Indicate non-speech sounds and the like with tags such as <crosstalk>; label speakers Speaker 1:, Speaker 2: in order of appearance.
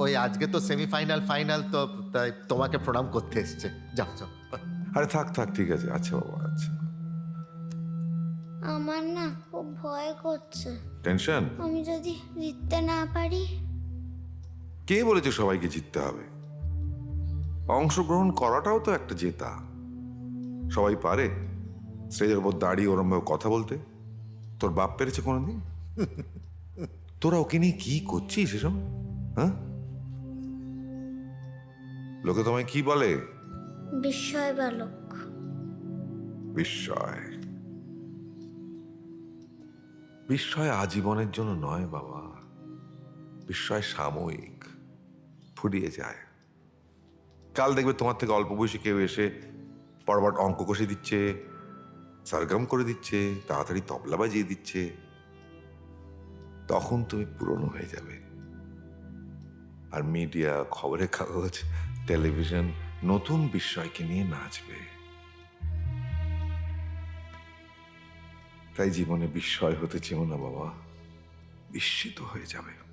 Speaker 1: ওই আজকে তো সেমিফাইনাল ফাইনাল তো তাই তোমাকে প্রণাম করতে এসছে। যাও যাও।
Speaker 2: আরে থাক থাক ঠিক আছে। আচ্ছা বাবা আচ্ছা।
Speaker 3: আমার না খুব ভয় করছে।
Speaker 2: টেনশন
Speaker 3: আমি যদি জিততে না পারি?
Speaker 2: কে বলেছে সবাইকে জিততে হবে? অংশগ্রহণ করাটাও তো একটা জেতা। সবাই পারে। স্টেজের উপর দাঁড়িয়ে ওরমভাবে কথা বলতে। তোর বাপ পেরেছে কোনোদিন? <laughs> তোরা ওকে নিয়ে কি করছিস এসব? হ্যাঁ? লোকে তোমায় কি বলে?
Speaker 3: বিস্ময় বালক
Speaker 2: বিস্ময়। বিস্ময় আজীবনের জন্য নয় বাবা। বিস্ময় সাময়িক ফুরিয়ে যায়। কাল দেখবে তোমার থেকে অল্প বয়সী কেউ এসে পরবার অঙ্ক কষে দিচ্ছে সারগাম করে দিচ্ছে তাড়াতাড়ি তবলা বাজিয়ে দিচ্ছে। তখন তুমি পুরনো হয়ে যাবে। আর মিডিয়া, খবরের কাগজ, টেলিভিশন, নতুন বিষয়কে নিয়ে নাচবে। তাই জীবনে বিস্ময় হতে চেও না বাবা, বিস্মিত হয়ে যাবে।